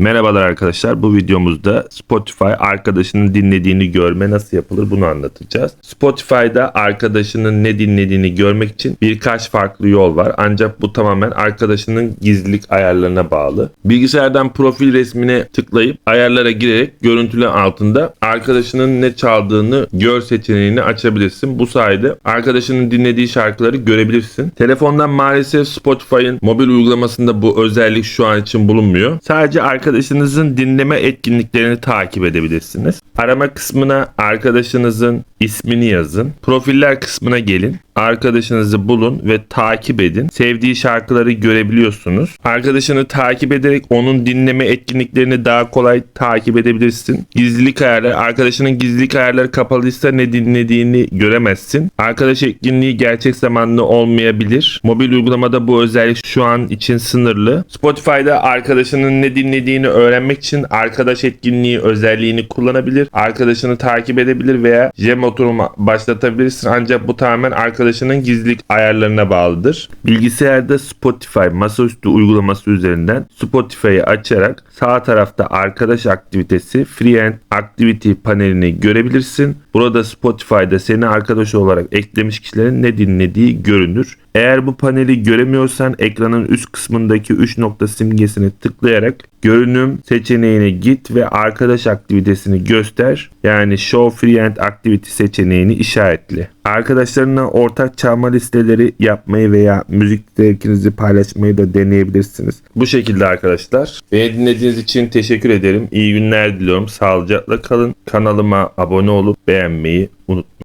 Merhabalar arkadaşlar. Bu videomuzda Spotify arkadaşının dinlediğini görme nasıl yapılır bunu anlatacağız. Spotify'da arkadaşının ne dinlediğini görmek için birkaç farklı yol var. Ancak bu tamamen arkadaşının gizlilik ayarlarına bağlı. Bilgisayardan profil resmine tıklayıp ayarlara girerek görüntüler altında arkadaşının ne çaldığını gör seçeneğini açabilirsin. Bu sayede arkadaşının dinlediği şarkıları görebilirsin. Telefondan maalesef Spotify'ın mobil uygulamasında bu özellik şu an için bulunmuyor. Sadece arkadaşınızın dinleme etkinliklerini takip edebilirsiniz. Arama kısmına arkadaşınızın ismini yazın. Profiller kısmına gelin. Arkadaşınızı bulun ve takip edin. Sevdiği şarkıları görebiliyorsunuz. Arkadaşını takip ederek onun dinleme etkinliklerini daha kolay takip edebilirsin. Gizlilik ayarları, arkadaşının gizlilik ayarları kapalıysa ne dinlediğini göremezsin. Arkadaş etkinliği gerçek zamanlı olmayabilir. Mobil uygulamada bu özellik şu an için sınırlı. Spotify'da arkadaşının ne dinlediğini öğrenmek için arkadaş etkinliği özelliğini kullanabilir. Arkadaşını takip edebilir veya Jem oturumu başlatabilirsin. Ancak bu tamamen arkadaşının gizlilik ayarlarına bağlıdır. Bilgisayarda Spotify masaüstü uygulaması üzerinden Spotify'ı açarak sağ tarafta arkadaş aktivitesi Free and Activity panelini görebilirsin. Burada Spotify'da seni arkadaş olarak eklemiş kişilerin ne dinlediği görünür. Eğer bu paneli göremiyorsan ekranın üst kısmındaki 3 nokta simgesini tıklayarak görünüm seçeneğine git ve arkadaş aktivitesini göster. Yani Show Free and Activity seçeneğini işaretle. Arkadaşlarına ortak çalma listeleri yapmayı veya müzik zevkinizi paylaşmayı da deneyebilirsiniz. Bu şekilde arkadaşlar. Beni dinlediğiniz için teşekkür ederim. İyi günler diliyorum. Sağlıcakla kalın. Kanalıma abone olup beğenmeyi unutmayın.